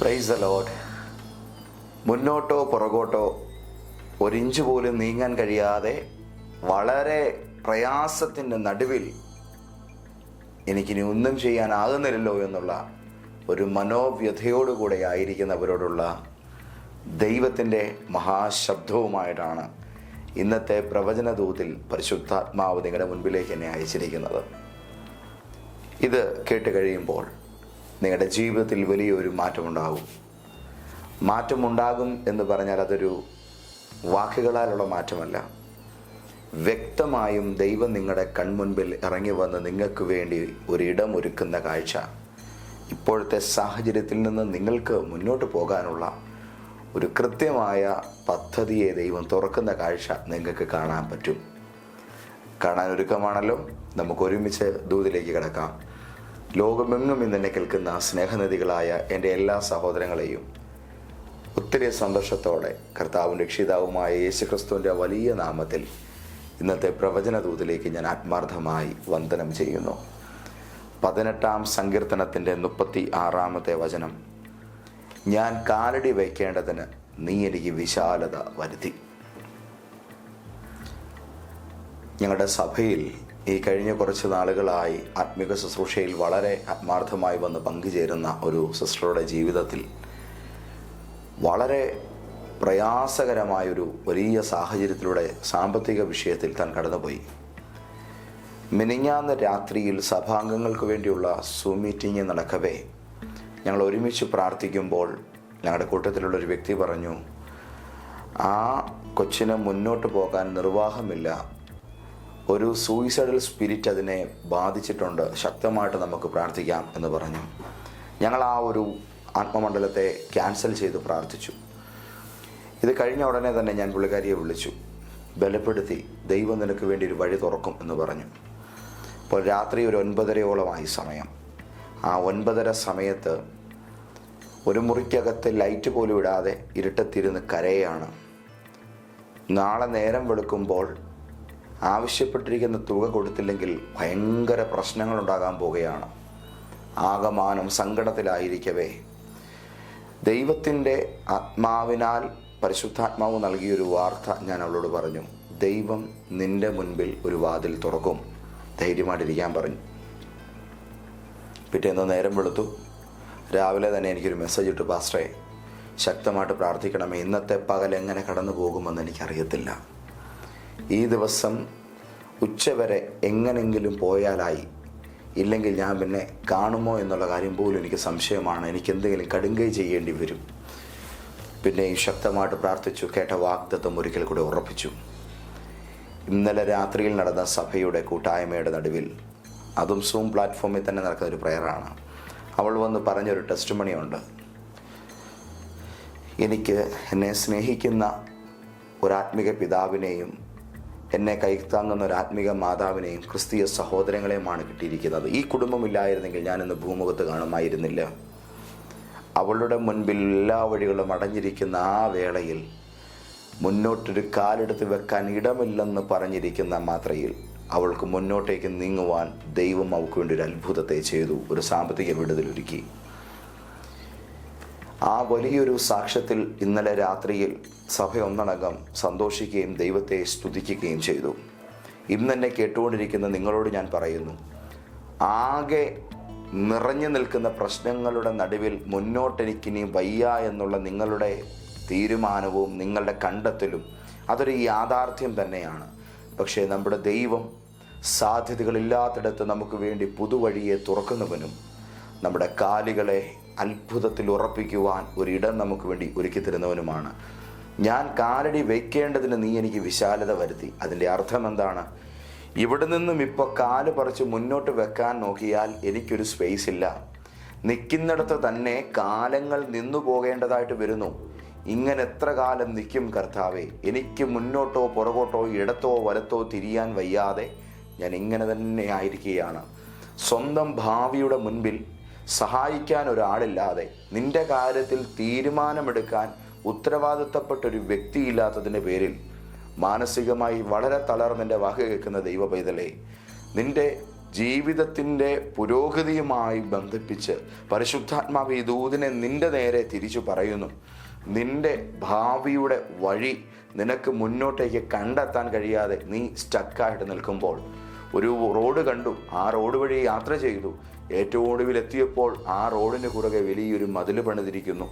Price load മുന്നോട്ടോ പുറകോട്ടോ ഒരിഞ്ച് പോലും നീങ്ങാൻ കഴിയാതെ വളരെ പ്രയാസത്തിന്റെ നടുവിൽ എനിക്കിനി ഒന്നും ചെയ്യാനാകുന്നില്ലല്ലോ എന്നുള്ള ഒരു മനോവ്യഥയോടുകൂടെ ആയിരിക്കുന്നവരോടുള്ള ദൈവത്തിന്റെ മഹാശബ്ദവുമായിട്ടാണ് ഇന്നത്തെ പ്രവചനദൂതിൽ പരിശുദ്ധാത്മാവ് നിങ്ങളുടെ മുൻപിലേക്ക് എന്നെ അയച്ചിരിക്കുന്നത്. ഇത് കേട്ട് കഴിയുമ്പോൾ നിങ്ങളുടെ ജീവിതത്തിൽ വലിയൊരു മാറ്റമുണ്ടാകും. മാറ്റമുണ്ടാകും എന്ന് പറഞ്ഞാൽ അതൊരു വാക്കുകളാലുള്ള മാറ്റമല്ല. വ്യക്തമായും ദൈവം നിങ്ങളുടെ കൺമുൻപിൽ ഇറങ്ങി വന്ന് നിങ്ങൾക്ക് വേണ്ടി ഒരിടം ഒരുക്കുന്ന കാഴ്ച. ഇപ്പോഴത്തെ സാഹചര്യത്തിൽ നിന്ന് നിങ്ങൾക്ക് മുന്നോട്ട് പോകാനുള്ള ഒരു കൃത്യമായ പദ്ധതിയെ ദൈവം തുറക്കുന്ന കാഴ്ച നിങ്ങൾക്ക് കാണാൻ പറ്റും. കാണാൻ ഒരുക്കമാണല്ലോ. നമുക്ക് ഒരുമിച്ച് ദൂതിലേക്ക് കിടക്കാം. ലോകമെങ്ങും ഇന്ന് എന്നെ കേൾക്കുന്ന സ്നേഹനദികളായ എന്റെ എല്ലാ സഹോദരങ്ങളെയും ഒത്തിരി സന്തോഷത്തോടെ കർത്താവും രക്ഷിതാവുമായ യേശുക്രിസ്തുവിന്റെ വലിയ നാമത്തിൽ ഇന്നത്തെ പ്രവചന ദൂതിലേക്ക് ഞാൻ ആത്മാർത്ഥമായി വന്ദനം ചെയ്യുന്നു. പതിനെട്ടാം സങ്കീർത്തനത്തിന്റെ മുപ്പത്തി ആറാമത്തെ വചനം ഞാൻ കാലടി വയ്ക്കേണ്ടതിന് നീ എനിക്ക് വിശാലത വരുത്തി. ഞങ്ങളുടെ സഭയിൽ ഈ കഴിഞ്ഞ കുറച്ച് നാളുകളായി ആത്മിക ശുശ്രൂഷയിൽ വളരെ ആത്മാർത്ഥമായി വന്ന് പങ്കുചേരുന്ന ഒരു സിസ്റ്ററുടെ ജീവിതത്തിൽ വളരെ പ്രയാസകരമായൊരു വലിയ സാഹചര്യത്തിലൂടെ സാമ്പത്തിക വിഷയത്തിൽ താൻ കടന്നുപോയി. മിനിഞ്ഞാന്ന് രാത്രിയിൽ സഭാംഗങ്ങൾക്ക് വേണ്ടിയുള്ള സൂ മീറ്റിംഗ് നടക്കവേ ഞങ്ങൾ ഒരുമിച്ച് പ്രാർത്ഥിക്കുമ്പോൾ ഞങ്ങളുടെ കൂട്ടത്തിലുള്ള ഒരു വ്യക്തി പറഞ്ഞു ആ കൊച്ചിന് മുന്നോട്ട് പോകാൻ നിർവാഹമില്ല. ഒരു സൂയിസൈഡൽ സ്പിരിറ്റ് അതിനെ ബാധിച്ചിട്ടുണ്ട്. ശക്തമായിട്ട് നമുക്ക് പ്രാർത്ഥിക്കാം എന്ന് പറഞ്ഞു. ഞങ്ങൾ ആ ഒരു ആത്മമണ്ഡലത്തെ ക്യാൻസൽ ചെയ്ത് പ്രാർത്ഥിച്ചു. ഇത് കഴിഞ്ഞ ഉടനെ തന്നെ ഞാൻ പുള്ളിക്കാരിയെ വിളിച്ചു. ബലപ്പെടുത്തി ദൈവം നിനക്ക് വേണ്ടി ഒരു വഴി തുറക്കും എന്ന് പറഞ്ഞു. അപ്പോൾ രാത്രി ഒരു ഒൻപതരയോളമായി സമയം. ആ ഒൻപതര സമയത്ത് ഒരു മുറിക്കകത്ത് ലൈറ്റ് പോലും ഇടാതെ ഇരുട്ടത്തിരുന്ന് കരയാണ്. നാളെ നേരം വെളുക്കുമ്പോൾ ആവശ്യപ്പെട്ടിരിക്കുന്ന തുക കൊടുത്തില്ലെങ്കിൽ ഭയങ്കര പ്രശ്നങ്ങൾ ഉണ്ടാകാൻ പോവുകയാണ്. ആകമാനം സങ്കടത്തിലായിരിക്കവേ. ദൈവത്തിന്റെ ആത്മാവിനാൽ പരിശുദ്ധാത്മാവ് നൽകിയൊരു വാർത്ത ഞാൻ അവളോട് പറഞ്ഞു. ദൈവം നിന്റെ മുൻപിൽ ഒരു വാതിൽ തുറക്കും. ധൈര്യമായിട്ടിരിക്കാൻ പറഞ്ഞു. പിറ്റേന്ന് നേരം വെളുത്തു. രാവിലെ തന്നെ എനിക്കൊരു മെസ്സേജ് ഇട്ടു പാസ്റ്ററെ ശക്തമായിട്ട് പ്രാർത്ഥിക്കണമേ. ഇന്നത്തെ പകൽ എങ്ങനെ കടന്നു പോകുമെന്ന് എനിക്കറിയത്തില്ല. ഈ ദിവസം ഉച്ചവരെ എങ്ങനെങ്കിലും പോയാലായി. ഇല്ലെങ്കിൽ ഞാൻ പിന്നെ കാണുമോ എന്നുള്ള കാര്യം പോലും എനിക്ക് സംശയമാണ്. എനിക്ക് എന്തെങ്കിലും കടുങ്കൈ ചെയ്യേണ്ടി വരും. പിന്നെയും ശക്തമായിട്ട് പ്രാർത്ഥിച്ചു കേട്ട വാഗ്ദത്വം ഒരിക്കൽ കൂടെ ഉറപ്പിച്ചു. ഇന്നലെ രാത്രിയിൽ നടന്ന സഭയുടെ കൂട്ടായ്മയുടെ നടുവിൽ അതും സൂം പ്ലാറ്റ്ഫോമിൽ തന്നെ നടക്കുന്ന ഒരു പ്രയറാണ്. അവൾ വന്ന് പറഞ്ഞൊരു ടെസ്റ്റ് മണിയുണ്ട് എനിക്ക് എന്നെ സ്നേഹിക്കുന്ന ഒരാത്മിക പിതാവിനെയും എന്നെ കൈത്താങ്ങുന്ന ഒരു ആത്മീക മാതാവിനെയും ക്രിസ്തീയ സഹോദരങ്ങളെയുമാണ് കിട്ടിയിരിക്കുന്നത്. ഈ കുടുംബമില്ലായിരുന്നെങ്കിൽ ഞാനിന്ന് ഭൂമുഖത്ത് കാണുമായിരുന്നില്ല. അവളുടെ മുൻപിൽ എല്ലാ വഴികളും അടഞ്ഞിരിക്കുന്ന ആ വേളയിൽ മുന്നോട്ടൊരു കാലെടുത്ത് വെക്കാൻ ഇടമില്ലെന്ന് പറഞ്ഞിരിക്കുന്ന മാത്രയിൽ അവൾക്ക് മുന്നോട്ടേക്ക് നീങ്ങുവാൻ ദൈവം അവൾക്ക് വേണ്ടി ഒരു അത്ഭുതത്തെ ചെയ്തു. ഒരു സാമ്പത്തിക വിടുതലൊരുക്കി. ആ വലിയൊരു സാക്ഷ്യത്തിൽ ഇന്നലെ രാത്രിയിൽ സഭ ഒന്നടങ്കം സന്തോഷിക്കുകയും ദൈവത്തെ സ്തുതിക്കുകയും ചെയ്തു. ഇന്നെന്നെ കേട്ടുകൊണ്ടിരിക്കുന്ന നിങ്ങളോട് ഞാൻ പറയുന്നു ആകെ നിറഞ്ഞു നിൽക്കുന്ന പ്രശ്നങ്ങളുടെ നടുവിൽ മുന്നോട്ടെനിക്കിനി വയ്യ എന്നുള്ള നിങ്ങളുടെ തീരുമാനവും നിങ്ങളുടെ കണ്ടെത്തലും അതൊരു യാഥാർത്ഥ്യം തന്നെയാണ്. പക്ഷേ നമ്മുടെ ദൈവം സാധ്യതകളില്ലാത്തിടത്ത് നമുക്ക് വേണ്ടി പുതുവഴിയെ തുറക്കുന്നവനും നമ്മുടെ കാലുകളെ അത്ഭുതത്തിൽ ഉറപ്പിക്കുവാൻ ഒരിടം നമുക്ക് വേണ്ടി ഒരുക്കി തരുന്നവനുമാണ്. ഞാൻ കാലടി വയ്ക്കേണ്ടതിന് നീ എനിക്ക് വിശാലത വരുത്തി. അതിന്റെ അർത്ഥം എന്താണ്? ഇവിടെ നിന്നും ഇപ്പോൾ കാൽ പറിച്ച് മുന്നോട്ട് വെക്കാൻ നോക്കിയാൽ എനിക്കൊരു സ്പേസ് ഇല്ല. നിൽക്കുന്നിടത്ത് തന്നെ കാലങ്ങൾ നിന്നു പോകേണ്ടതായിട്ട് വരുന്നു. ഇങ്ങനെ എത്ര കാലം നിൽക്കും കർത്താവെ? എനിക്ക് മുന്നോട്ടോ പുറകോട്ടോ ഇടത്തോ വലത്തോ തിരിയാൻ വയ്യാതെ ഞാൻ ഇങ്ങനെ തന്നെ ആയിരിക്കുകയാണ്. സ്വന്തം ഭാവിയുടെ മുൻപിൽ സഹായിക്കാൻ ഒരാളില്ലാതെ നിന്റെ കാര്യത്തിൽ തീരുമാനമെടുക്കാൻ ഉത്തരവാദിത്തപ്പെട്ട ഒരു വ്യക്തിയില്ലാത്തതിന്റെ പേരിൽ മാനസികമായി വളരെ തളർന്നെന്റെ വാക്ക് കേൾക്കുന്ന ദൈവ നിന്റെ ജീവിതത്തിന്റെ പുരോഗതിയുമായി ബന്ധിപ്പിച്ച് പരിശുദ്ധാത്മാവ് ഈ ദൂതിനെ നിന്റെ നേരെ തിരിച്ചു പറയുന്നു. നിന്റെ ഭാവിയുടെ വഴി നിനക്ക് മുന്നോട്ടേക്ക് കണ്ടെത്താൻ കഴിയാതെ നീ സ്റ്റക്കായിട്ട് നിൽക്കുമ്പോൾ ഒരു റോഡ് കണ്ടു. ആ റോഡ് വഴി യാത്ര ചെയ്തു. ഏറ്റവും ഒടുവിൽ എത്തിയപ്പോൾ ആ റോഡിന് കുറുകെ വലിയൊരു മതിൽ പണിതിരിക്കുന്നു.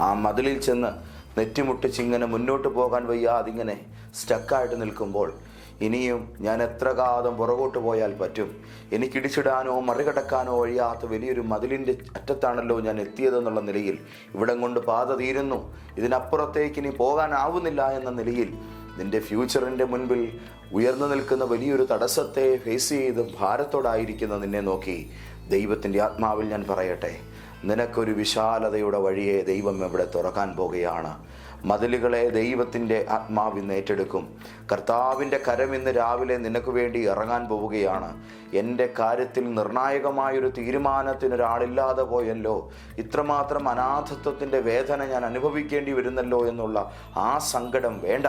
ആ മതിലിൽ ചെന്ന് നെറ്റിമുട്ടിച്ച് ഇങ്ങനെ മുന്നോട്ട് പോകാൻ വയ്യാതിങ്ങനെ സ്റ്റക്കായിട്ട് നിൽക്കുമ്പോൾ ഇനിയും ഞാൻ എത്ര കാലം പുറകോട്ട് പോയാൽ പറ്റും? എനിക്കിടിച്ചിടാനോ മറികടക്കാനോ കഴിയാത്ത വലിയൊരു മതിലിന്റെ അറ്റത്താണല്ലോ ഞാൻ എത്തിയതെന്നുള്ള നിലയിൽ ഇവിടം കൊണ്ട് പാത തീരുന്നു. ഇതിനപ്പുറത്തേക്ക് ഇനി പോകാനാവുന്നില്ല എന്ന നിലയിൽ നിന്റെ ഫ്യൂച്ചറിന്റെ മുൻപിൽ ഉയർന്നു നിൽക്കുന്ന വലിയൊരു തടസ്സത്തെ ഫേസ് ചെയ്ത് ഭാരത്തോടായിരിക്കുന്ന നിന്നെ നോക്കി ദൈവത്തിന്റെ ആത്മാവിൽ ഞാൻ പറയട്ടെ. നിനക്കൊരു വിശാലതയുടെ വഴിയെ ദൈവം ഇവിടെ തുറക്കാൻ പോകുകയാണ്? മതിലുകളെ ദൈവത്തിന്റെ ആത്മാവ് ഇന്ന് ഏറ്റെടുക്കും. കർത്താവിന്റെ കരം ഇന്ന് രാവിലെ നിനക്ക് വേണ്ടി ഇറങ്ങാൻ പോവുകയാണ്. എന്റെ കാര്യത്തിൽ നിർണായകമായൊരു തീരുമാനത്തിന് ഒരാളില്ലാതെ പോയല്ലോ. ഇത്രമാത്രം അനാഥത്വത്തിന്റെ വേദന ഞാൻ അനുഭവിക്കേണ്ടി വരുന്നല്ലോ എന്നുള്ള ആ സങ്കടം വേണ്ട.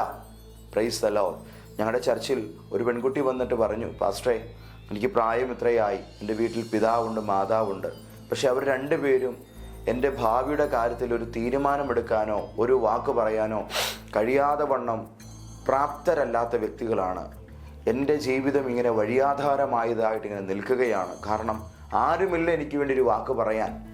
പ്രൈസ് തലോ ഞങ്ങളുടെ ചർച്ചിൽ ഒരു പെൺകുട്ടി വന്നിട്ട് പറഞ്ഞു പാസ്റ്ററേ എനിക്ക് പ്രായം ഇത്രയായി. എന്റെ വീട്ടിൽ പിതാവുണ്ട് മാതാവുണ്ട്. പക്ഷെ അവർ രണ്ടുപേരും എന്റെ ഭാവിയുടെ കാര്യത്തിൽ ഒരു തീരുമാനമെടുക്കാനോ ഒരു വാക്ക് പറയാനോ കഴിയാതെ വണ്ണം പ്രാപ്തരല്ലാത്ത വ്യക്തികളാണ്. എന്റെ ജീവിതം ഇങ്ങനെ വഴിയാധാരമായതായിട്ട് ഇങ്ങനെ നിൽക്കുകയാണ്. കാരണം ആരുമില്ല എനിക്ക് വേണ്ടി ഒരു വാക്ക് പറയാൻ.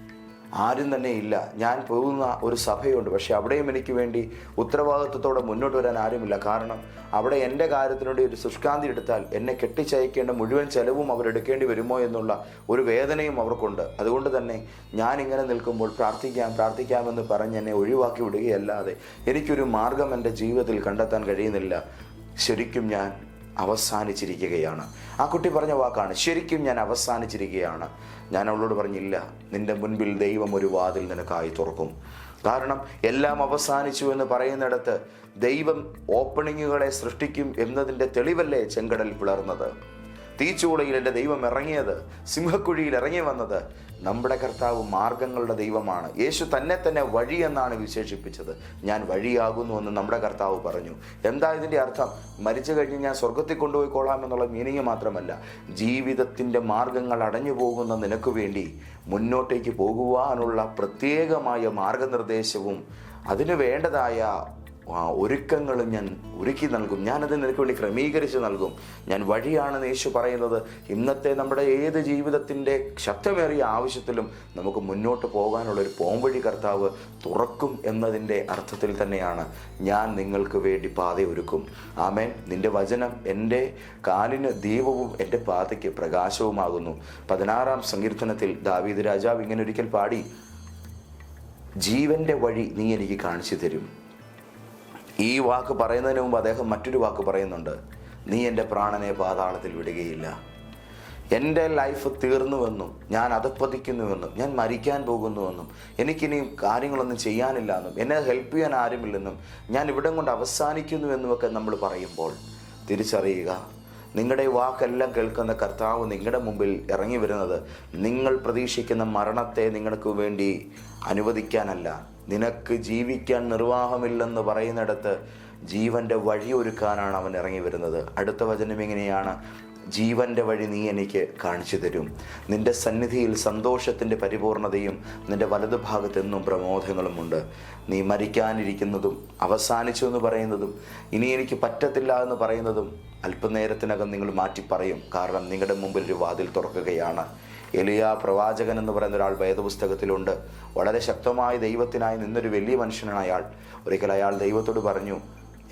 ആരും തന്നെ ഇല്ല. ഞാൻ പോകുന്ന ഒരു സഭയുണ്ട്. പക്ഷെ അവിടെയും എനിക്ക് വേണ്ടി ഉത്തരവാദിത്വത്തോടെ മുന്നോട്ട് വരാൻ ആരുമില്ല. കാരണം അവിടെ എന്റെ കാര്യത്തിനുവേണ്ടി ഒരു ശുഷ്കാന്തി എടുത്താൽ എന്നെ കെട്ടിച്ചയക്കേണ്ട മുഴുവൻ ചെലവും അവരെടുക്കേണ്ടി വരുമോ എന്നുള്ള ഒരു വേദനയും അവർക്കുണ്ട്. അതുകൊണ്ട് തന്നെ ഞാൻ ഇങ്ങനെ നിൽക്കുമ്പോൾ പ്രാർത്ഥിക്കാം പ്രാർത്ഥിക്കാമെന്ന് പറഞ്ഞ് എന്നെ ഒഴിവാക്കി വിടുകയല്ലാതെ എനിക്കൊരു മാർഗം എന്റെ ജീവിതത്തിൽ കണ്ടെത്താൻ കഴിയുന്നില്ല. ശരിക്കും ഞാൻ അവസാനിച്ചിരിക്കുകയാണ്. ആ കുട്ടി പറഞ്ഞ വാക്കാണ് ശരിക്കും ഞാൻ അവസാനിച്ചിരിക്കുകയാണ്. ഞാൻ അവളോട് പറഞ്ഞില്ല നിന്റെ മുൻപിൽ ദൈവം ഒരു വാതിൽ നിനക്കായി തുറക്കും. കാരണം എല്ലാം അവസാനിച്ചു എന്ന് പറയുന്നിടത്ത് ദൈവം ഓപ്പണിങ്ങുകളെ സൃഷ്ടിക്കും എന്നതിന്റെ തെളിവല്ലേ ചെങ്കടൽ പിളർന്നത്? തീച്ചൂളയിൽ എന്റെ ദൈവം ഇറങ്ങിയത് സിംഹക്കുഴിയിൽ ഇറങ്ങി വന്നത്. നമ്മുടെ കർത്താവ് മാർഗങ്ങളുടെ ദൈവമാണ്. യേശു തന്നെ തന്നെ വഴി എന്നാണ് വിശേഷിപ്പിച്ചത്. ഞാൻ വഴിയാകുന്നു എന്ന് നമ്മുടെ കർത്താവ് പറഞ്ഞു. എന്താ ഇതിന്റെ അർത്ഥം? മരിച്ചു കഴിഞ്ഞ് ഞാൻ സ്വർഗത്തിൽ കൊണ്ടുപോയിക്കോളാം എന്നുള്ള മീനിങ് മാത്രമല്ല ജീവിതത്തിന്റെ മാർഗങ്ങൾ അടഞ്ഞു പോകുന്ന നിനക്ക് വേണ്ടി മുന്നോട്ടേക്ക് പോകുവാനുള്ള പ്രത്യേകമായ മാർഗനിർദ്ദേശവും അതിനു വേണ്ടതായ ഒരുക്കങ്ങളും ഞാൻ ഒരുക്കി നൽകും. ഞാനത് നിനക്ക് വേണ്ടി ക്രമീകരിച്ച് നൽകും. ഞാൻ വഴിയാണെന്ന് യേശു പറയുന്നത്. ഇന്നത്തെ നമ്മുടെ ഏത് ജീവിതത്തിന്റെ ശക്തമേറിയ ആവശ്യത്തിലും നമുക്ക് മുന്നോട്ട് പോകാനുള്ള ഒരു പോംവഴി കർത്താവ് തുറക്കും എന്നതിന്റെ അർത്ഥത്തിൽ തന്നെയാണ് ഞാൻ നിങ്ങൾക്ക് വേണ്ടി പാത ഒരുക്കും. ആമേൻ. നിന്റെ വചനം എന്റെ കാലിന് ദീപവും എന്റെ പാതയ്ക്ക് പ്രകാശവുമാകുന്നു. പതിനാറാം സങ്കീർത്തനത്തിൽ ദാവീദ് രാജാവ് ഇങ്ങനെ ഒരിക്കൽ പാടി ജീവന്റെ വഴി നീ എനിക്ക് കാണിച്ചു തരും ഈ വാക്ക് പറയുന്നതിന് മുമ്പ് അദ്ദേഹം മറ്റൊരു വാക്ക് പറയുന്നുണ്ട്. നീ എന്റെ പ്രാണനെ പാതാളത്തിൽ വിടുകയില്ല. എന്റെ ലൈഫ് തീർന്നുവെന്നും ഞാൻ അധപ്പതിക്കുന്നുവെന്നും ഞാൻ മരിക്കാൻ പോകുന്നുവെന്നും എനിക്കിനി കാര്യങ്ങളൊന്നും ചെയ്യാനില്ല എന്നും എന്നെ ഹെൽപ്പ് ചെയ്യാൻ ആരുമില്ലെന്നും ഞാൻ ഇവിടം കൊണ്ട് അവസാനിക്കുന്നുവെന്നുമൊക്കെ നമ്മൾ പറയുമ്പോൾ തിരിച്ചറിയുക. നിങ്ങളുടെ വാക്കെല്ലാം കേൾക്കുന്ന കർത്താവ് നിങ്ങളുടെ മുമ്പിൽ ഇറങ്ങി വരുന്നത് നിങ്ങൾ പ്രതീക്ഷിക്കുന്ന മരണത്തെ നിങ്ങൾക്ക് വേണ്ടി അനുവദിക്കാനല്ല. നിനക്ക് ജീവിക്കാൻ നിർവാഹമില്ലെന്ന് പറയുന്നിടത്ത് ജീവന്റെ വഴി ഒരുക്കാനാണ് അവൻ ഇറങ്ങി വരുന്നത്. അടുത്ത വചനം ഇങ്ങനെയാണ്. ജീവന്റെ വഴി നീ എനിക്ക് കാണിച്ചു തരും. നിന്റെ സന്നിധിയിൽ സന്തോഷത്തിന്റെ പരിപൂർണതയും നിന്റെ വലതുഭാഗത്തെന്നും പ്രമോദങ്ങളുമുണ്ട് നീ മരിക്കാനിരിക്കുന്നതും അവസാനിച്ചു എന്ന് പറയുന്നതും ഇനി എനിക്ക് പറ്റത്തില്ല എന്ന് പറയുന്നതും അല്പനേരത്തിനകം നിങ്ങൾ മാറ്റി പറയും കാരണം നിങ്ങളുടെ മുമ്പിൽ ഒരു വാതിൽ തുറക്കുകയാണ്. എലിയ പ്രവാചകൻ എന്ന് പറയുന്ന ഒരാൾ വേദപുസ്തകത്തിലുണ്ട്. വളരെ ശക്തമായ ദൈവത്തിനായി നിന്നൊരു വലിയ മനുഷ്യനാണ് അയാൾ. ഒരിക്കൽ അയാൾ ദൈവത്തോട് പറഞ്ഞു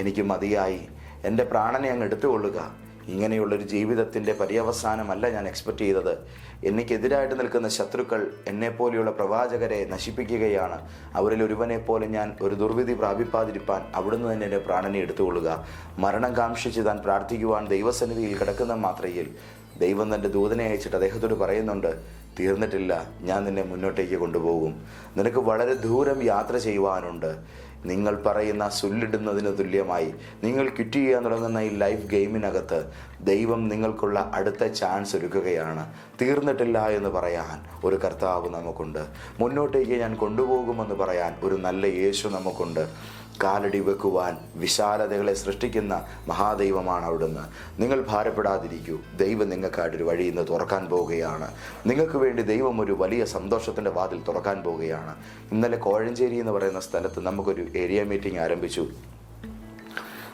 എനിക്ക് മതിയായി. എന്റെ പ്രാണനെ അങ്ങ് എടുത്തുകൊള്ളുക. ഇങ്ങനെയുള്ളൊരു ജീവിതത്തിന്റെ പര്യവസാനമല്ല ഞാൻ എക്സ്പെക്റ്റ് ചെയ്തത്. എനിക്കെതിരായിട്ട് നിൽക്കുന്ന ശത്രുക്കൾ എന്നെപ്പോലെയുള്ള പ്രവാചകരെ നശിപ്പിക്കുകയാണ്. അവരിൽ ഒരുവനെ പോലെ ഞാൻ ഒരു ദുർവിധി പ്രാപിപ്പാതിരിപ്പാൻ അവിടുന്ന് തന്നെ എന്റെ പ്രാണനെ എടുത്തുകൊള്ളുക. മരണം കാംക്ഷിച്ച് താൻ പ്രാർത്ഥിക്കുവാൻ ദൈവസന്നിധിയിൽ കിടക്കുന്ന മാത്രയിൽ ദൈവം തന്റെ ദൂതനെ അയച്ചിട്ട് അദ്ദേഹത്തോട് പറയുന്നുണ്ട് തീർന്നിട്ടില്ല ഞാൻ നിന്നെ മുന്നോട്ടേക്ക് കൊണ്ടുപോകും. നിനക്ക് വളരെ ദൂരം യാത്ര ചെയ്യുവാനുണ്ട്. നിങ്ങൾ പറയുന്ന സുല്ലിടുന്നതിന് തുല്യമായി. നിങ്ങൾ ക്വിറ്റ് ചെയ്യാൻ തുടങ്ങുന്ന ഈ ലൈഫ് ഗെയിമിനകത്ത് ദൈവം നിങ്ങൾക്കുള്ള അടുത്ത ചാൻസ് ഒരുക്കുകയാണ്. തീർന്നിട്ടില്ല എന്ന് പറയാൻ ഒരു കർത്താവ് നമുക്കുണ്ട്. മുന്നോട്ടേക്ക് ഞാൻ കൊണ്ടുപോകുമെന്ന് പറയാൻ ഒരു നല്ല യേശു നമുക്കുണ്ട്. കാലടി വെക്കുവാൻ വിശാലതകളെ സൃഷ്ടിക്കുന്ന മഹാദൈവമാണ് അവിടുന്ന്. നിങ്ങൾ ഭാരപ്പെടാതിരിക്കൂ. ദൈവം നിങ്ങൾക്കായിട്ടൊരു വഴി ഇന്ന് തുറക്കാൻ പോവുകയാണ്. നിങ്ങൾക്ക് വേണ്ടി ദൈവം ഒരു വലിയ സന്തോഷത്തിന്റെ വാതിൽ തുറക്കാൻ പോവുകയാണ്. ഇന്നലെ കോഴഞ്ചേരി എന്ന് പറയുന്ന സ്ഥലത്ത് നമുക്കൊരു ഏരിയ മീറ്റിംഗ് ആരംഭിച്ചു.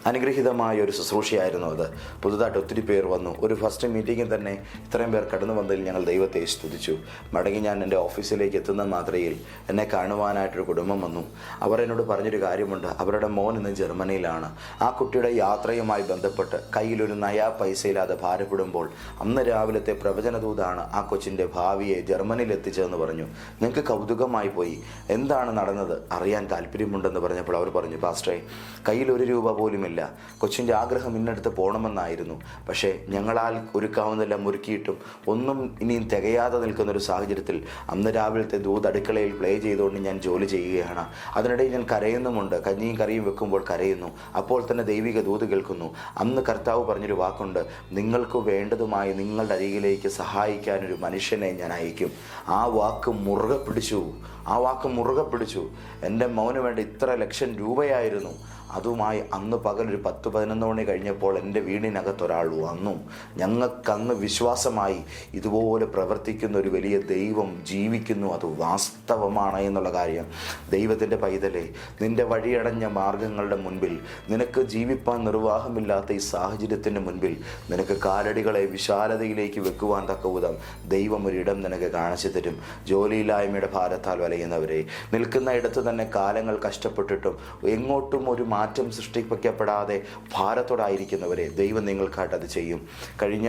അനുഗ്രഹീതമായ ഒരു ശുശ്രൂഷയായിരുന്നു അത്. പുതുതായിട്ട് ഒത്തിരി പേർ വന്നു. ഒരു ഫസ്റ്റ് മീറ്റിങ്ങിൽ തന്നെ ഇത്രയും പേർ കടന്നു വന്നതിൽ ഞങ്ങൾ ദൈവത്തെ സ്തുതിച്ചു. മടങ്ങി ഞാൻ എന്റെ ഓഫീസിലേക്ക് എത്തുന്ന മാത്രയിൽ എന്നെ കാണുവാനായിട്ടൊരു കുടുംബം വന്നു. അവർ എന്നോട് പറഞ്ഞൊരു കാര്യമുണ്ട്. അവരുടെ മോൻ ഇന്ന് ജർമ്മനിയിലാണ്. ആ കുട്ടിയുടെ യാത്രയുമായി ബന്ധപ്പെട്ട് കയ്യിലൊരു നയാ പൈസയില്ലാതെ ഭാരപ്പെടുമ്പോൾ അന്ന് രാവിലത്തെ പ്രവചനദൂതാണ് ആ കൊച്ചിന്റെ ഭാവിയെ ജർമ്മനിയിൽ എത്തിച്ചതെന്ന് പറഞ്ഞു. നിങ്ങൾക്ക് കൗതുകമായി പോയി. എന്താണ് നടന്നത്? അറിയാൻ താല്പര്യമുണ്ടെന്ന് പറഞ്ഞപ്പോൾ അവർ പറഞ്ഞു പാസ്റ്ററെ കയ്യിൽ ഒരു രൂപ പോലുമില്ല. കൊച്ചിന്റെ ആഗ്രഹം ഇന്നടുത്ത് പോകണമെന്നായിരുന്നു പക്ഷേ ഞങ്ങളാൽ ഒരുക്കാവുന്നതെല്ലാം ഒരുക്കിയിട്ടും ഒന്നും ഇനിയും തികയാതെ നിൽക്കുന്ന ഒരു സാഹചര്യത്തിൽ അന്ന് രാവിലത്തെ ദൂത് അടുക്കളയിൽ പ്ലേ ചെയ്തുകൊണ്ട് ഞാൻ ജോലി ചെയ്യുകയാണ്. അതിനിടയിൽ ഞാൻ കരയുന്നുമുണ്ട്. കഞ്ഞിയും കറിയും വെക്കുമ്പോൾ കരയുന്നു. അപ്പോൾ തന്നെ ദൈവിക ദൂത് കേൾക്കുന്നു. അന്ന് കർത്താവ് പറഞ്ഞൊരു വാക്കുണ്ട്. നിങ്ങൾക്ക് വേണ്ടതുമായി നിങ്ങളുടെ അരികിലേക്ക് സഹായിക്കാനൊരു മനുഷ്യനെ ഞാൻ അയക്കും. ആ വാക്ക് മുറുകെ പിടിച്ചു. ആ വാക്ക് മുറുകെ പിടിച്ചു. എന്റെ മൗന് വേണ്ട ഇത്ര ലക്ഷം രൂപയായിരുന്നു. അതുമായി അന്ന് പകൽ ഒരു പത്ത് പതിനൊന്ന് മണി കഴിഞ്ഞപ്പോൾ എന്റെ വീടിനകത്ത് ഒരാൾ വന്നു. ഞങ്ങൾക്കന്ന് വിശ്വാസമായി ഇതുപോലെ പ്രവർത്തിക്കുന്ന ഒരു വലിയ ദൈവം ജീവിക്കുന്നു. അത് വാസ്തവമാണ് എന്നുള്ള കാര്യം ദൈവത്തിന്റെ പൈതലെ നിന്റെ വഴിയടഞ്ഞ മാർഗങ്ങളുടെ മുൻപിൽ നിനക്ക് ജീവിപ്പാൻ നിർവാഹമില്ലാത്ത ഈ സാഹചര്യത്തിന്റെ മുൻപിൽ നിനക്ക് കാലടികളെ വിശാലതയിലേക്ക് വെക്കുവാൻ തക്ക വിധം ദൈവം ഒരിടം നിനക്ക് കാണിച്ചു തരും. ജോലിയില്ലായ്മയുടെ ഭാരത്താൽ വലയുന്നവരെ നിൽക്കുന്ന ഇടത്ത് തന്നെ കാലങ്ങൾ കഷ്ടപ്പെട്ടിട്ടും എങ്ങോട്ടും ഒരു മാറ്റം സൃഷ്ടിപ്പിക്കപ്പെടാതെ ഭാരത്തോടായിരിക്കുന്നവരെ ദൈവം നിങ്ങൾക്കായിട്ട് അത് ചെയ്യും. കഴിഞ്ഞ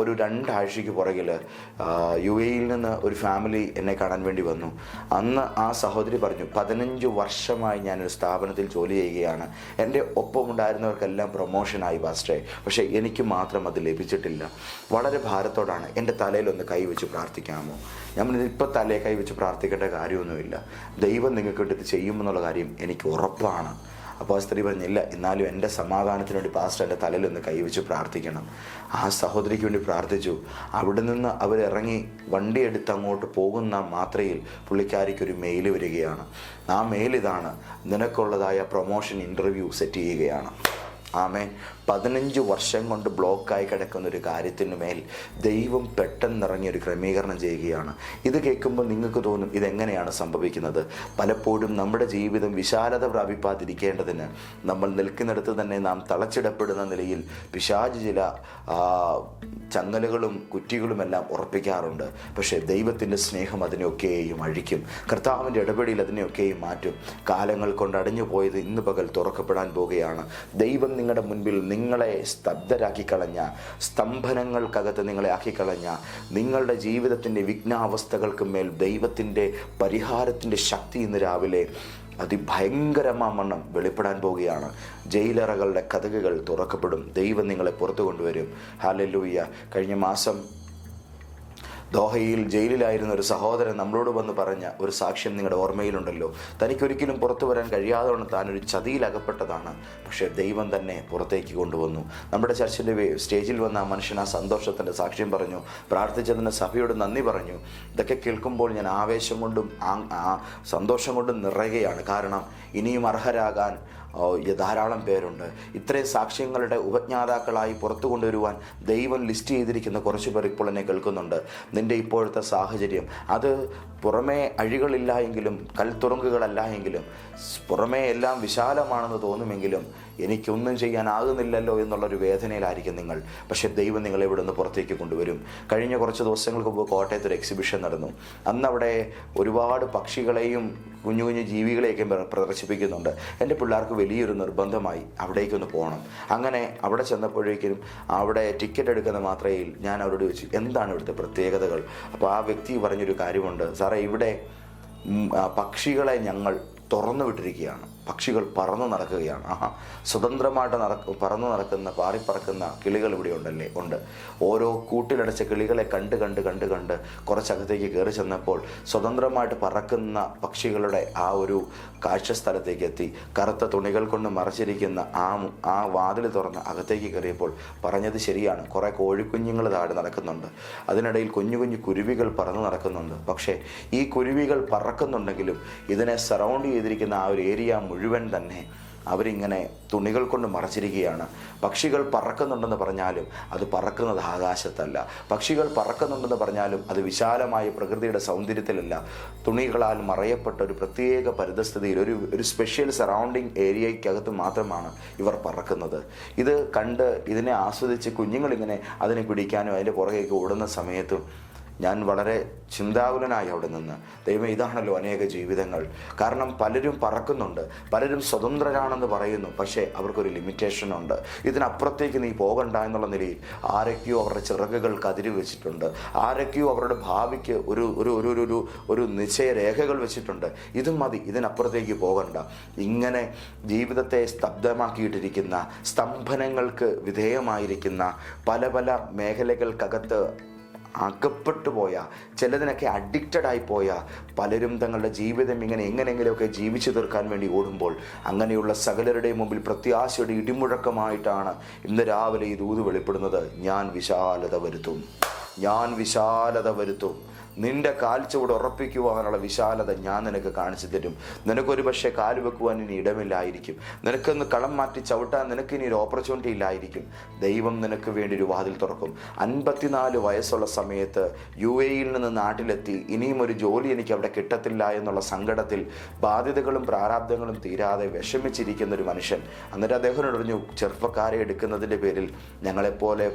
ഒരു രണ്ടാഴ്ചയ്ക്ക് പുറകിൽ യു എയിൽ നിന്ന് ഒരു ഫാമിലി എന്നെ കാണാൻ വേണ്ടി വന്നു. അന്ന് ആ സഹോദരി പറഞ്ഞു പതിനഞ്ച് വർഷമായി ഞാനൊരു സ്ഥാപനത്തിൽ ജോലി ചെയ്യുകയാണ്. എന്റെ ഒപ്പമുണ്ടായിരുന്നവർക്കെല്ലാം പ്രൊമോഷനായി പാസ്റ്റേ പക്ഷേ എനിക്ക് മാത്രം അത് ലഭിച്ചിട്ടില്ല. വളരെ ഭാരത്തോടാണ്. എന്റെ തലയിലൊന്ന് കൈവച്ച് പ്രാർത്ഥിക്കാമോ? ഞാൻ ഇപ്പോൾ തലയെ കൈവച്ച് പ്രാർത്ഥിക്കേണ്ട കാര്യമൊന്നുമില്ല. ദൈവം നിങ്ങൾക്ക് ഇത് ചെയ്യുമെന്നുള്ള കാര്യം എനിക്ക് ഉറപ്പാണ്. അപ്പോൾ ആ സ്ത്രീ പറഞ്ഞില്ല എന്നാലും എന്റെ സമാധാനത്തിന് വേണ്ടി പാസ്റ്റർ എന്റെ തലയിൽ ഒന്ന് കൈവച്ച് പ്രാർത്ഥിക്കണം. ആ സഹോദരിക്ക് വേണ്ടി പ്രാർത്ഥിച്ചു. അവിടെ നിന്ന് അവരിറങ്ങി വണ്ടി എടുത്ത് അങ്ങോട്ട് പോകുന്ന മാത്രയിൽ പുള്ളിക്കാരിക്കൊരു മെയിൽ വരികയാണ്. ആ മെയിൽ ഇതാണ് നിനക്കുള്ളതായ പ്രൊമോഷൻ ഇന്റർവ്യൂ സെറ്റ് ചെയ്യുകയാണ്. ആമേൻ. പതിനഞ്ച് വർഷം കൊണ്ട് ബ്ലോക്കായി കിടക്കുന്ന ഒരു കാര്യത്തിന് മേൽ ദൈവം പെട്ടെന്നിറങ്ങി ഒരു ക്രമീകരണം ചെയ്യുകയാണ്. ഇത് കേൾക്കുമ്പോൾ നിങ്ങൾക്ക് തോന്നും ഇതെങ്ങനെയാണ് സംഭവിക്കുന്നത്? പലപ്പോഴും നമ്മുടെ ജീവിതം വിശാലത പ്രാപിപ്പാതിരിക്കേണ്ടതിന് നമ്മൾ നിൽക്കുന്നിടത്ത് തന്നെ നാം തളച്ചിടപ്പെടുന്ന നിലയിൽ പിശാജ് ചില ചങ്ങലുകളും കുറ്റികളുമെല്ലാം ഉറപ്പിക്കാറുണ്ട്. പക്ഷേ ദൈവത്തിന്റെ സ്നേഹം അതിനെയൊക്കെയും അഴിക്കും. കർത്താവിന്റെ ഇടപെടിയിൽ അതിനെയൊക്കെയും മാറ്റും. കാലങ്ങൾ കൊണ്ട് അടഞ്ഞു പോയത് ഇന്ന് പകൽ തുറക്കപ്പെടാൻ പോവുകയാണ് ദൈവം നിങ്ങളുടെ മുൻപിൽ നിങ്ങളെ സ്തബ്ധരാക്കി കളഞ്ഞ സ്തംഭനങ്ങൾക്കകത്ത് നിങ്ങളെ ആക്കിക്കളഞ്ഞ നിങ്ങളുടെ ജീവിതത്തിന്റെ വിഘ്നാവസ്ഥകൾക്ക് മേൽ ദൈവത്തിന്റെ പരിഹാരത്തിന്റെ ശക്തി ഇന്ന് രാവിലെ അതിഭയങ്കരമാമണ്ണം വെളിപ്പെടാൻ പോവുകയാണ്. ജയിലറകളുടെ കഥകുകൾ തുറക്കപ്പെടും. ദൈവം നിങ്ങളെ പുറത്തു കൊണ്ടുവരും. ഹാലല്ലൂയ്യ കഴിഞ്ഞ മാസം ദോഹയിൽ ജയിലിലായിരുന്ന ഒരു സഹോദരൻ നമ്മളോട് വന്ന് പറഞ്ഞ ഒരു സാക്ഷ്യം നിങ്ങളുടെ ഓർമ്മയിലുണ്ടല്ലോ. തനിക്കൊരിക്കലും പുറത്തു വരാൻ കഴിയാതെ താനൊരു ചതിയിൽ അകപ്പെട്ടതാണ്. പക്ഷേ ദൈവം തന്നെ പുറത്തേക്ക് കൊണ്ടുവന്നു. നമ്മുടെ ചർച്ചിന്റെ സ്റ്റേജിൽ വന്ന ആ മനുഷ്യൻ ആ സന്തോഷത്തിന്റെ സാക്ഷ്യം പറഞ്ഞു. പ്രാർത്ഥിച്ചതിന് സഭയോട് നന്ദി പറഞ്ഞു. ഇതൊക്കെ കേൾക്കുമ്പോൾ ഞാൻ ആവേശം കൊണ്ടും സന്തോഷം കൊണ്ടും നിറയുകയാണ്. കാരണം ഇനിയും അർഹരാകാൻ ധാരാളം പേരുണ്ട്. ഇത്രയും സാക്ഷ്യങ്ങളുടെ ഉപജ്ഞാതാക്കളായി പുറത്തു കൊണ്ടുവരുവാൻ ദൈവം ലിസ്റ്റ് ചെയ്തിരിക്കുന്ന കുറച്ച് പേർ ഇപ്പോൾ എന്നെ കേൾക്കുന്നുണ്ട്. നിന്റെ ഇപ്പോഴത്തെ സാഹചര്യം. അത് പുറമേ അഴികളില്ല എങ്കിലും കൽത്തുറങ്കുകളല്ല എങ്കിലും പുറമേ എല്ലാം വിശാലമാണെന്ന് തോന്നുമെങ്കിലും എനിക്കൊന്നും ചെയ്യാനാകുന്നില്ലല്ലോ എന്നുള്ളൊരു വേദനയിലായിരിക്കും നിങ്ങൾ. പക്ഷേ ദൈവം നിങ്ങളെ ഇവിടെ നിന്ന് പുറത്തേക്ക് കൊണ്ടുവരും. കഴിഞ്ഞ കുറച്ച് ദിവസങ്ങൾക്ക് മുമ്പ് കോട്ടയത്ത് ഒരു എക്സിബിഷൻ നടന്നു. അന്നവിടെ ഒരുപാട് പക്ഷികളെയും കുഞ്ഞു കുഞ്ഞു ജീവികളെയൊക്കെ പ്രദർശിപ്പിക്കുന്നുണ്ട്. എന്റെ പിള്ളേർക്ക് വലിയൊരു നിർബന്ധമായി അവിടേക്കൊന്ന് പോകണം അങ്ങനെ അവിടെ ചെന്നപ്പോഴേക്കും അവിടെ ടിക്കറ്റ് എടുക്കുന്ന മാത്രയിൽ ഞാൻ അവരോട് ചോദിച്ചു എന്താണ് ഇവിടുത്തെ പ്രത്യേകതകൾ? അപ്പോൾ ആ വ്യക്തി പറഞ്ഞൊരു കാര്യമുണ്ട്. സാറേ ഇവിടെ പക്ഷികളെ ഞങ്ങൾ തുറന്നു വിട്ടിരിക്കുകയാണ് പക്ഷികൾ പറന്നു നടക്കുകയാണ്. ആഹാ. സ്വതന്ത്രമായിട്ട് നടക്ക പറന്നു നടക്കുന്ന പാറിപ്പറക്കുന്ന കിളികൾ ഇവിടെ ഉണ്ടല്ലേ? ഉണ്ട്. ഓരോ കൂട്ടിലടച്ച കിളികളെ കണ്ട് കണ്ട് കണ്ട് കണ്ട് കുറച്ചകത്തേക്ക് കയറി ചെന്നപ്പോൾ സ്വതന്ത്രമായിട്ട് പറക്കുന്ന പക്ഷികളുടെ ആ ഒരു കാഴ്ച സ്ഥലത്തേക്ക് എത്തി. കറുത്ത തുണികൾ കൊണ്ട് മറച്ചിരിക്കുന്ന ആ ആ വാതിൽ തുറന്ന് അകത്തേക്ക് കയറിയപ്പോൾ പറഞ്ഞത് ശരിയാണ്. കുറേ കോഴിക്കുഞ്ഞുങ്ങൾ താഴെ നടക്കുന്നുണ്ട്. അതിനിടയിൽ കുഞ്ഞു കുഞ്ഞു കുരുവികൾ പറന്നു നടക്കുന്നുണ്ട്. പക്ഷേ ഈ കുരുവികൾ പറക്കുന്നുണ്ടെങ്കിലും ഇതിനെ സറൗണ്ട് ചെയ്തിരിക്കുന്ന ആ ഒരു ഏരിയ മുഴുവൻ തന്നെ അവരിങ്ങനെ തുണികൾ കൊണ്ട് മറച്ചിരിക്കുകയാണ്. പക്ഷികൾ പറക്കുന്നുണ്ടെന്ന് പറഞ്ഞാലും അത് പറക്കുന്നത് ആകാശത്തല്ല. പക്ഷികൾ പറക്കുന്നുണ്ടെന്ന് പറഞ്ഞാലും അത് വിശാലമായ പ്രകൃതിയുടെ സൗന്ദര്യത്തിലല്ല. തുണികളാൽ മറയപ്പെട്ട ഒരു പ്രത്യേക പരിതസ്ഥിതിയിൽ ഒരു ഒരു സ്പെഷ്യൽ സറൗണ്ടിങ് ഏരിയയ്ക്കകത്ത് മാത്രമാണ് ഇവർ പറക്കുന്നത്. ഇത് കണ്ട് ഇതിനെ ആസ്വദിച്ച് കുഞ്ഞുങ്ങളിങ്ങനെ അതിനെ പിടിക്കാനും അതിന്റെ പുറകേക്ക് ഓടുന്ന സമയത്തും ഞാൻ വളരെ ചിന്താകുലനായി അവിടെ നിന്ന്. ദൈവം ഇതാണല്ലോ അനേക ജീവിതങ്ങൾ. കാരണം പലരും പറക്കുന്നുണ്ട്. പലരും സ്വതന്ത്രരാണെന്ന് പറയുന്നു. പക്ഷേ അവർക്കൊരു ലിമിറ്റേഷൻ ഉണ്ട്. ഇതിനപ്പുറത്തേക്ക് നീ പോകണ്ട എന്നുള്ള നിലയിൽ ആരൊക്കെയോ അവരുടെ ചിറകുകൾ കതിരി വെച്ചിട്ടുണ്ട്. ആരൊക്കെയോ അവരുടെ ഭാവിക്ക് ഒരു ഒരു ഒരു ഒരു ഒരു ഒരു നിശ്ചയരേഖകൾ വെച്ചിട്ടുണ്ട്. ഇതും മതി. ഇതിനപ്പുറത്തേക്ക് പോകണ്ട. ഇങ്ങനെ ജീവിതത്തെ സ്തബ്ധമാക്കിയിട്ടിരിക്കുന്ന സ്തംഭനങ്ങൾക്ക് വിധേയമായിരിക്കുന്ന പല പല മേഖലകൾക്കകത്ത് അകപ്പെട്ടു പോയ ചിലതിനൊക്കെ അഡിക്റ്റഡ് ആയി പോയ പലരും തങ്ങളുടെ ജീവിതം ഇങ്ങനെ എങ്ങനെയെങ്കിലുമൊക്കെ ജീവിച്ചു തീർക്കാൻ വേണ്ടി ഓടുമ്പോൾ അങ്ങനെയുള്ള സകലരുടെയും മുമ്പിൽ പ്രത്യാശയുടെ ഇടിമുഴക്കമായിട്ടാണ് ഇന്ന് രാവിലെ ഈ ദൂത് വെളിപ്പെടുന്നത്. ഞാൻ വിശാലത വരുത്തും. ഞാൻ വിശാലത വരുത്തും. നിന്റെ കാൽച്ചുവട് ഉറപ്പിക്കുവാനുള്ള വിശാലത ഞാൻ നിനക്ക് കാണിച്ചു തരും. നിനക്കൊരു പക്ഷേ കാൽ വെക്കുവാൻ ഇനി ഇടമില്ലായിരിക്കും. നിനക്കൊന്ന് കളം മാറ്റി ചവിട്ടാൻ നിനക്ക് ഇനി ഒരു ഓപ്പർച്യൂണിറ്റി ഇല്ലായിരിക്കും. ദൈവം നിനക്ക് വേണ്ടി ഒരു വാതിൽ തുറക്കും. അൻപത്തിനാല് വയസ്സുള്ള സമയത്ത് യു എയിൽ നിന്ന് നാട്ടിലെത്തി. ഇനിയും ഒരു ജോലി എനിക്ക് അവിടെ കിട്ടത്തില്ല എന്നുള്ള സങ്കടത്തിൽ ബാധ്യതകളും പ്രാരാബ്ദങ്ങളും തീരാതെ വിഷമിച്ചിരിക്കുന്ന ഒരു മനുഷ്യൻ. അന്നേരം അദ്ദേഹത്തിനോട് പറഞ്ഞു ചെറുപ്പക്കാരെ എടുക്കുന്നതിന്റെ പേരിൽ ഞങ്ങളെപ്പോലെ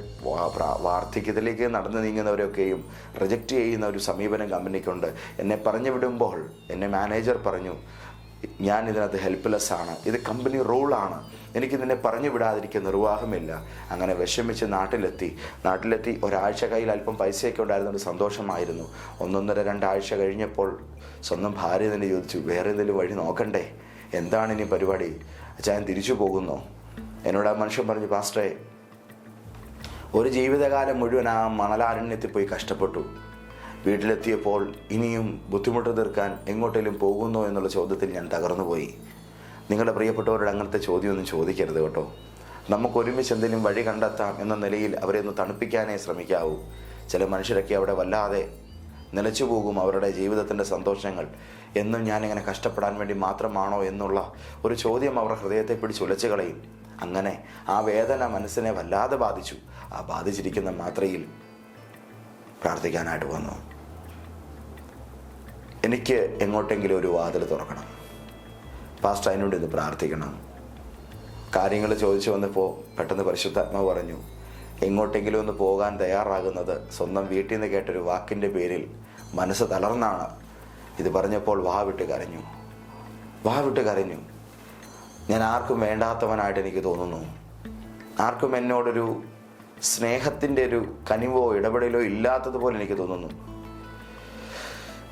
വാർദ്ധക്യത്തിലേക്ക് നടന്നു നീങ്ങുന്നവരൊക്കെയും റിജക്റ്റ് ചെയ്യുന്ന ഒരു സമീപനം കമ്പനിക്കുണ്ട് എന്നെ പറഞ്ഞു വിടുമ്പോൾ എന്നെ മാനേജർ പറഞ്ഞു ഞാൻ ഇതിനകത്ത് ഹെൽപ്പ്ലെസ് ആണ്. ഇത് കമ്പനി റൂളാണ് എനിക്ക് നിന്നെ പറഞ്ഞു വിടാതിരിക്കുന്ന നിർവാഹമില്ല. അങ്ങനെ വിഷമിച്ച് നാട്ടിലെത്തി. നാട്ടിലെത്തി ഒരാഴ്ച കയ്യിൽ അല്പം പൈസയൊക്കെ ഉണ്ടായിരുന്നുകൊണ്ട് സന്തോഷമായിരുന്നു. ഒന്നൊന്നര രണ്ടാഴ്ച കഴിഞ്ഞപ്പോൾ സ്വന്തം ഭാര്യ തന്നെ ചോദിച്ചു വേറെ എന്തെങ്കിലും വഴി നോക്കണ്ടേ? എന്താണ് ഇനി പരിപാടി? അച്ഛാ ഞാൻ തിരിച്ചു പോകുന്നു. എന്നോട് ആ മനുഷ്യൻ പറഞ്ഞു പാസ്റ്ററേ ഒരു ജീവിതകാലം മുഴുവൻ ആ മണലാരണ്യത്തിൽ പോയി കഷ്ടപ്പെട്ടു. വീട്ടിലെത്തിയപ്പോൾ ഇനിയും ബുദ്ധിമുട്ട് തീർക്കാൻ എങ്ങോട്ടേലും പോകുന്നോ എന്നുള്ള ചോദ്യത്തിൽ ഞാൻ തകർന്നുപോയി. നിങ്ങളുടെ പ്രിയപ്പെട്ടവരോട് അങ്ങനത്തെ ചോദ്യമൊന്നും ചോദിക്കരുത് കേട്ടോ. നമുക്ക് ഒരുമിച്ച് എന്തെങ്കിലും വഴി കണ്ടെത്താം എന്ന നിലയിൽ അവരെ ഒന്ന് തണുപ്പിക്കാനേ ശ്രമിക്കാവൂ. ചില മനുഷ്യരൊക്കെ അവിടെ വല്ലാതെ നിലച്ചു പോകും അവരുടെ ജീവിതത്തിന്റെ സന്തോഷങ്ങൾ. എന്നും ഞാനിങ്ങനെ കഷ്ടപ്പെടാൻ വേണ്ടി മാത്രമാണോ എന്നുള്ള ഒരു ചോദ്യം അവർ ഹൃദയത്തെ പിടിച്ച് ഉലച്ചു കളയും. അങ്ങനെ ആ വേദന മനസ്സിനെ വല്ലാതെ ബാധിച്ചു. ആ ബാധിച്ചിരിക്കുന്ന മാത്രയിൽ പ്രാർത്ഥിക്കാനായിട്ട് വന്നു. എനിക്ക് എങ്ങോട്ടെങ്കിലും ഒരു വാതിൽ തുറക്കണം. പാസ്റ്റർ അതിനോട് ഇത് പ്രാർത്ഥിക്കണം. കാര്യങ്ങൾ ചോദിച്ചു വന്നപ്പോൾ പെട്ടെന്ന് പരിശുദ്ധാത്മാവ് പറഞ്ഞു എങ്ങോട്ടെങ്കിലും ഒന്ന് പോകാൻ തയ്യാറാകുന്നത് സ്വന്തം വീട്ടിൽ നിന്ന് കേട്ടൊരു വാക്കിന്റെ പേരിൽ മനസ്സ് തളർന്നാണ്. ഇത് പറഞ്ഞപ്പോൾ വാ വിട്ട് കരഞ്ഞു. വാ വിട്ട് കരഞ്ഞു. ഞാൻ ആർക്കും വേണ്ടാത്തവനായിട്ട് എനിക്ക് തോന്നുന്നു. ആർക്കും എന്നോടൊരു സ്നേഹത്തിന്റെ ഒരു കനിവോ ഇടപെടലോ ഇല്ലാത്തതുപോലെ എനിക്ക് തോന്നുന്നു.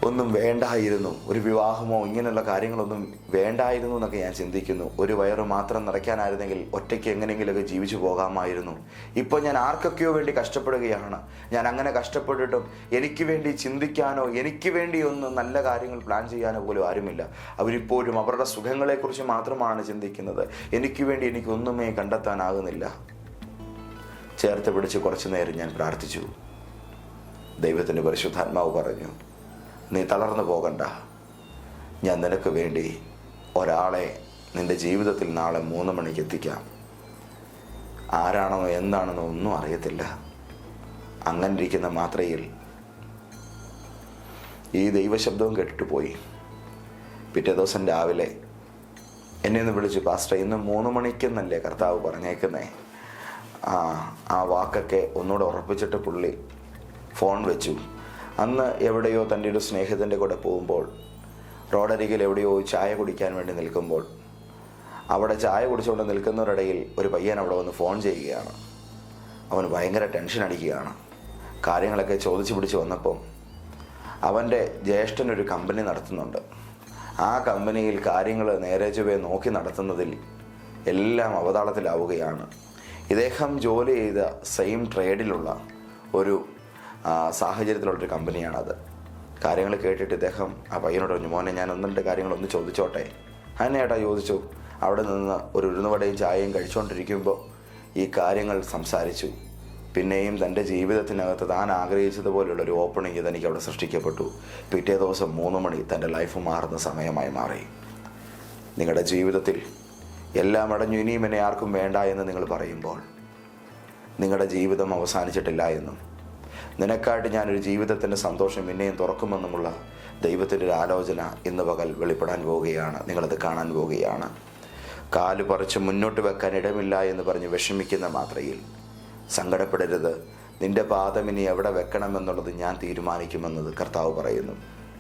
ഒന്നും വേണ്ടായിരുന്നു. ഒരു വിവാഹമോ ഇങ്ങനെയുള്ള കാര്യങ്ങളൊന്നും വേണ്ടായിരുന്നു എന്നൊക്കെ ഞാൻ ചിന്തിക്കുന്നു. ഒരു വയറ് മാത്രം നിറയ്ക്കാനായിരുന്നെങ്കിൽ ഒറ്റയ്ക്ക് എങ്ങനെയെങ്കിലുമൊക്കെ ജീവിച്ചു പോകാമായിരുന്നു. ഇപ്പോൾ ഞാൻ ആർക്കൊക്കെയോ വേണ്ടി കഷ്ടപ്പെടുകയാണ്. ഞാൻ അങ്ങനെ കഷ്ടപ്പെട്ടിട്ടും എനിക്ക് വേണ്ടി ചിന്തിക്കാനോ എനിക്ക് വേണ്ടി ഒന്ന് നല്ല കാര്യങ്ങൾ പ്ലാൻ ചെയ്യാനോ പോലും ആരുമില്ല. അവരിപ്പോഴും അവരുടെ സുഖങ്ങളെക്കുറിച്ച് മാത്രമാണ് ചിന്തിക്കുന്നത്. എനിക്ക് വേണ്ടി എനിക്കൊന്നുമേ കണ്ടെത്താനാകുന്നില്ല. ചേർത്ത് പിടിച്ച് കുറച്ചു നേരം ഞാൻ പ്രാർത്ഥിച്ചു. ദൈവത്തിന്റെ പരിശുദ്ധാത്മാവ് പറഞ്ഞു നീ തളർന്നു പോകണ്ട. ഞാൻ നിനക്ക് വേണ്ടി ഒരാളെ നിന്റെ ജീവിതത്തിൽ നാളെ മൂന്ന് മണിക്ക് എത്തിക്കാം. ആരാണെന്നോ എന്താണെന്നോ ഒന്നും അറിയത്തില്ല. അങ്ങനെ ഇരിക്കുന്ന മാത്രയിൽ ഈ ദൈവശബ്ദവും കേട്ടിട്ട് പോയി. പിറ്റേ ദിവസം രാവിലെ എന്നെ ഒന്ന് വിളിച്ചു പാസ്റ്റർ ഇന്ന് മൂന്ന് മണിക്കെന്നല്ലേ കർത്താവ് പറഞ്ഞേക്കുന്നേ? ആ ആ വാക്കൊക്കെ ഒന്നുകൂടെ ഉറപ്പിച്ചിട്ട് പുള്ളി ഫോൺ വെച്ചു. അന്ന് എവിടെയോ തന്റെ ഒരു സ്നേഹിതന്റെ കൂടെ പോകുമ്പോൾ റോഡരികിൽ എവിടെയോ ചായ കുടിക്കാൻ വേണ്ടി നിൽക്കുമ്പോൾ അവിടെ ചായ കുടിച്ചുകൊണ്ട് നിൽക്കുന്നവരിടയിൽ ഒരു പയ്യൻ അവിടെ വന്ന് ഫോൺ ചെയ്യുകയാണ്. അവന് ഭയങ്കര ടെൻഷൻ അടിക്കുകയാണ്. കാര്യങ്ങളൊക്കെ ചോദിച്ചു പിടിച്ച് വന്നപ്പം അവന്റെ ജ്യേഷ്ഠനൊരു കമ്പനി നടത്തുന്നുണ്ട്. ആ കമ്പനിയിൽ കാര്യങ്ങൾ നേരെ ചൊവ്വേ നോക്കി നടത്തുന്നതിൽ എല്ലാം അവതാളത്തിലാവുകയാണ്. ഇദ്ദേഹം ജോലി ചെയ്ത സെയിം ട്രേഡിലുള്ള ഒരു സാഹചര്യത്തിലുള്ളൊരു കമ്പനിയാണത്. കാര്യങ്ങൾ കേട്ടിട്ട് ഇദ്ദേഹം ആ പയ്യനോട് പറഞ്ഞു മോനെ ഞാൻ ഒന്ന് രണ്ട് കാര്യങ്ങളൊന്ന് ചോദിച്ചോട്ടെ. അങ്ങനെ ഏട്ടാ? ചോദിച്ചു. അവിടെ നിന്ന് ഒരു ഉഴുന്നുവടയും ചായയും കഴിച്ചുകൊണ്ടിരിക്കുമ്പോൾ ഈ കാര്യങ്ങൾ സംസാരിച്ചു. പിന്നെയും തന്റെ ജീവിതത്തിനകത്ത് താൻ ആഗ്രഹിച്ചതുപോലെയുള്ള ഒരു ഓപ്പണിംഗ് തനിക്ക് അവിടെ സൃഷ്ടിക്കപ്പെട്ടു. പിറ്റേ ദിവസം മൂന്ന് മണി തന്റെ ലൈഫ് മാറുന്ന സമയമായി മാറി. നിങ്ങളുടെ ജീവിതത്തിൽ എല്ലാം അടഞ്ഞു ഇനിയും എന്നെ ആർക്കും വേണ്ട എന്ന് നിങ്ങൾ പറയുമ്പോൾ നിങ്ങളുടെ ജീവിതം അവസാനിച്ചിട്ടില്ല എന്നും നിനക്കായിട്ട് ഞാനൊരു ജീവിതത്തിന്റെ സന്തോഷം പിന്നെയും തുറക്കുമെന്നുമുള്ള ദൈവത്തിന്റെ ഒരു ആലോചന ഇന്ന് പകൽ വെളിപ്പെടാൻ പോവുകയാണ്. നിങ്ങളത് കാണാൻ പോവുകയാണ്. കാൽ പറിച്ച് മുന്നോട്ട് വെക്കാൻ ഇടമില്ല എന്ന് പറഞ്ഞ് വിഷമിക്കുന്ന മാത്രയിൽ സങ്കടപ്പെടരുത്. നിന്റെ പാദം ഇനി എവിടെ വെക്കണമെന്നുള്ളത് ഞാൻ തീരുമാനിക്കുമെന്നത് കർത്താവ് പറയുന്നു.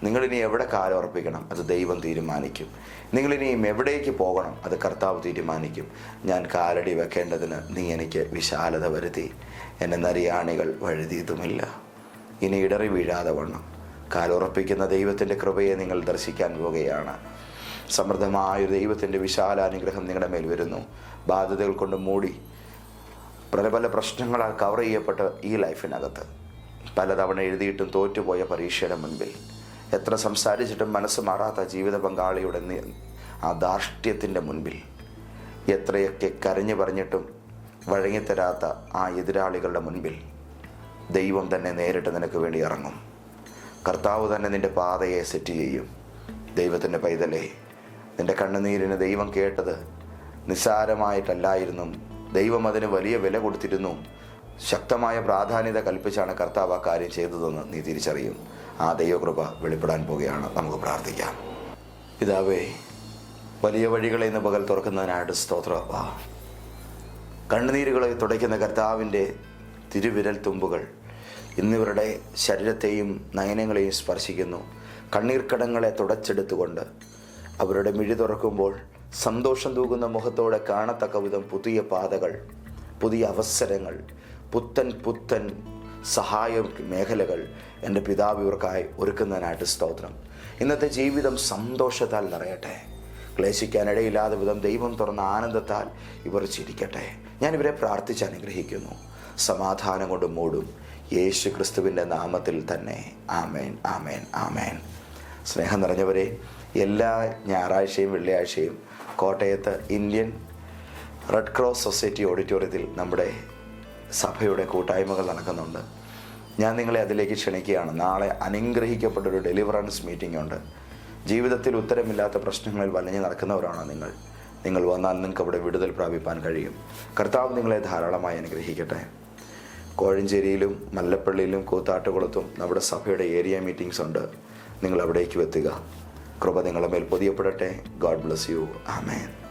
നിങ്ങളിനി എവിടെ കാലുറപ്പിക്കണം അത് ദൈവം തീരുമാനിക്കും. നിങ്ങളിനിയും എവിടേക്ക് പോകണം അത് കർത്താവ് തീരുമാനിക്കും. ഞാൻ കാലടി വെക്കേണ്ടതിന് നീ എനിക്ക് വിശാലത വരുത്തി. എന്നെ നരിയാണികൾ വഴുതിയതുമില്ല. ഇനി ഇടറി വീഴാതെ വണ്ണം. കാലുറപ്പിക്കുന്ന ദൈവത്തിന്റെ കൃപയെ നിങ്ങൾ ദർശിക്കാൻ പോവുകയാണ്. സമൃദ്ധമായൊരു ദൈവത്തിന്റെ വിശാല അനുഗ്രഹം നിങ്ങളുടെ മേൽ വരുന്നു. ബാധ്യതകൾ കൊണ്ട് മൂടി പല പല പ്രശ്നങ്ങളാൽ കവർ ചെയ്യപ്പെട്ട ഈ ലൈഫിനകത്ത് പലതവണ എഴുതിയിട്ടും തോറ്റുപോയ പരീക്ഷയുടെ മുൻപിൽ എത്ര സംസാരിച്ചിട്ടും മനസ്സ് മാറാത്ത ജീവിത പങ്കാളിയുടെ ആ ധാർഷ്ട്യത്തിന്റെ മുൻപിൽ എത്രയൊക്കെ കരഞ്ഞു പറഞ്ഞിട്ടും വഴങ്ങിത്തരാത്ത ആ എതിരാളികളുടെ മുൻപിൽ ദൈവം തന്നെ നേരിട്ട് നിനക്ക് വേണ്ടി ഇറങ്ങും. കർത്താവ് തന്നെ നിന്റെ പാതയെ സെറ്റ് ചെയ്യും. ദൈവത്തിന്റെ പൈതലെ നിന്റെ കണ്ണുനീരിന് ദൈവം കേട്ടത് നിസ്സാരമായിട്ടല്ലായിരുന്നു. ദൈവം അതിന് വലിയ വില കൊടുത്തിരുന്നു. ശക്തമായ പ്രാധാന്യത കൽപ്പിച്ചാണ് കർത്താവ് ആ കാര്യം ചെയ്തതെന്ന് നീ തിരിച്ചറിയും. ആ ദൈവകൃപ വെളിപ്പെടാൻ പോവുകയാണ്. നമുക്ക് പ്രാർത്ഥിക്കാം. പിതാവേ വലിയ വഴികളെ ഇന്ന് പകൽ തുറക്കുന്നതിനായിട്ട് സ്തോത്രപ്പാ കണ്ണുനീരുകളെ തുടയ്ക്കുന്ന കർത്താവിന്റെ തിരുവിരൽ തുമ്പുകൾ ഇന്നിവരുടെ ശരീരത്തെയും നയനങ്ങളെയും സ്പർശിക്കുന്നു. കണ്ണീർക്കടങ്ങളെ തുടച്ചെടുത്തുകൊണ്ട് അവരുടെ മിഴി തുറക്കുമ്പോൾ സന്തോഷം തൂകുന്ന മുഖത്തോടെ കാണത്തക്ക വിധം പുതിയ പാതകൾ പുതിയ അവസരങ്ങൾ പുത്തൻ പുത്തൻ സഹായ മേഖലകൾ എന്റെ പിതാവ് ഇവർക്കായി ഒരുക്കുന്നതിനായിട്ട് സ്തോത്രം. ഇന്നത്തെ ജീവിതം സന്തോഷത്താൽ നിറയട്ടെ. ക്ലേശിക്കാനിടയില്ലാതെ വിധം ദൈവം തുറന്ന ആനന്ദത്താൽ ഇവർ ചിരിക്കട്ടെ. ഞാൻ ഇവരെ പ്രാർത്ഥിച്ച് അനുഗ്രഹിക്കുന്നു. സമാധാനം കൊണ്ട് മൂടും. യേശു ക്രിസ്തുവിന്റെ നാമത്തിൽ തന്നെ. ആമേൻ ആമേൻ ആമേൻ. സ്നേഹം നിറഞ്ഞവരെ എല്ലാ ഞായറാഴ്ചയും വെള്ളിയാഴ്ചയും കോട്ടയത്ത് ഇന്ത്യൻ റെഡ് ക്രോസ് സൊസൈറ്റി ഓഡിറ്റോറിയത്തിൽ നമ്മുടെ സഭയുടെ കൂട്ടായ്മകൾ നടക്കുന്നുണ്ട്. ഞാൻ നിങ്ങളെ അതിലേക്ക് ക്ഷണിക്കുകയാണ്. നാളെ അനുഗ്രഹിക്കപ്പെട്ടൊരു ഡെലിവറൻസ് മീറ്റിംഗ് ഉണ്ട്. ജീവിതത്തിൽ ഉത്തരമില്ലാത്ത പ്രശ്നങ്ങളിൽ വലഞ്ഞു നടക്കുന്നവരാണോ നിങ്ങൾ? നിങ്ങൾ വന്നാൽ നിങ്ങൾക്ക് അവിടെ വിടുതൽ പ്രാപിപ്പാൻ കഴിയും. കർത്താവ് നിങ്ങളെ ധാരാളമായി അനുഗ്രഹിക്കട്ടെ. കോഴഞ്ചേരിയിലും മല്ലപ്പള്ളിയിലും കൂത്താട്ടുകുളത്തും നമ്മുടെ സഭയുടെ ഏരിയ മീറ്റിംഗ്സ് ഉണ്ട്. നിങ്ങൾ അവിടേക്ക് എത്തുക. കൃപ നിങ്ങളുടെ മേൽ പൊതിയപ്പെടട്ടെ. God bless you. ആമേൻ.